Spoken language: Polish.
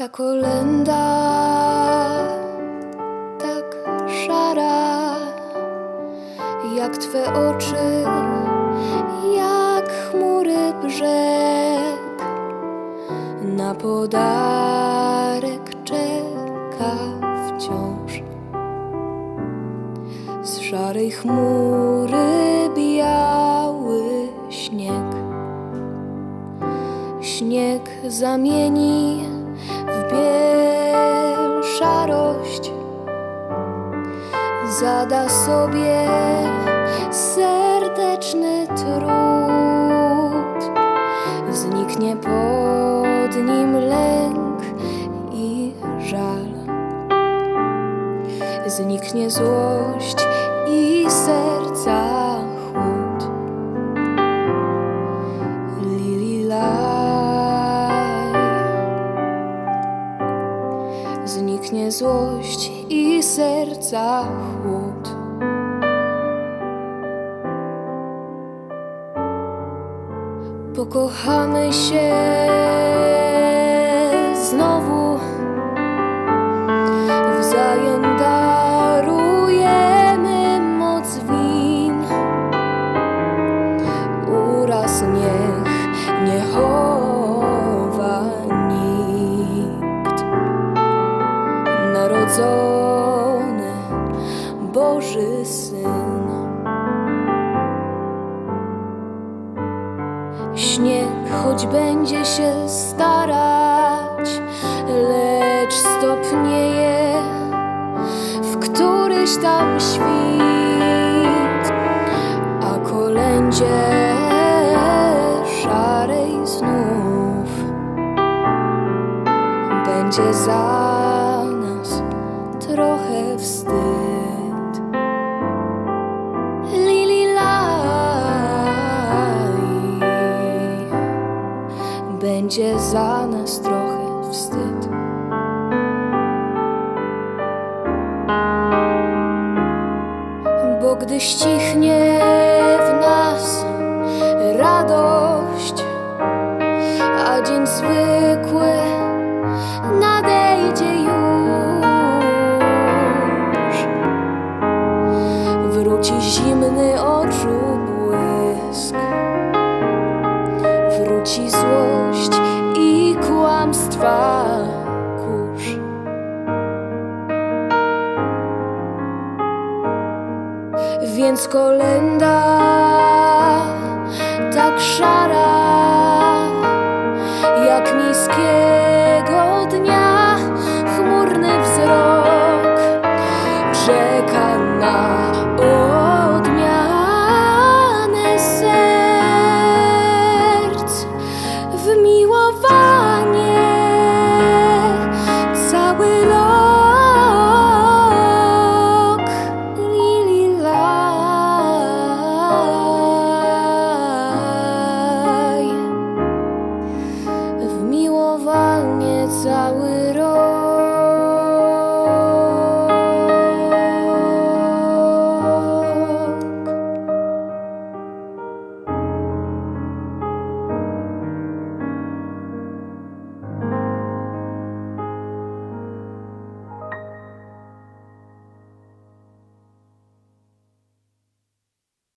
Ta kolenda tak szara, jak twe oczy, jak chmury brzeg. Na podarek czeka wciąż. Z szarej chmury biały śnieg. Śnieg zamieni szarość. Zada sobie serdeczny trud. Zniknie pod nim lęk i żal. Zniknie złość i serca złość i serca chłód. Pokochamy się Boży Syn. Śnieg choć będzie się starać, lecz stopnieje w któryś tam świt, a kolędzie szarej znów będzie za nas trochę wstyd. Będzie za nas trochę wstyd. Bo gdy ścichnie w nas radość, a dzień zwykły nadejdzie już, wróci zimny oczu błysk, wróci złość i kłamstwa kurz. Więc kolenda tak szara, jak niskie that's how it all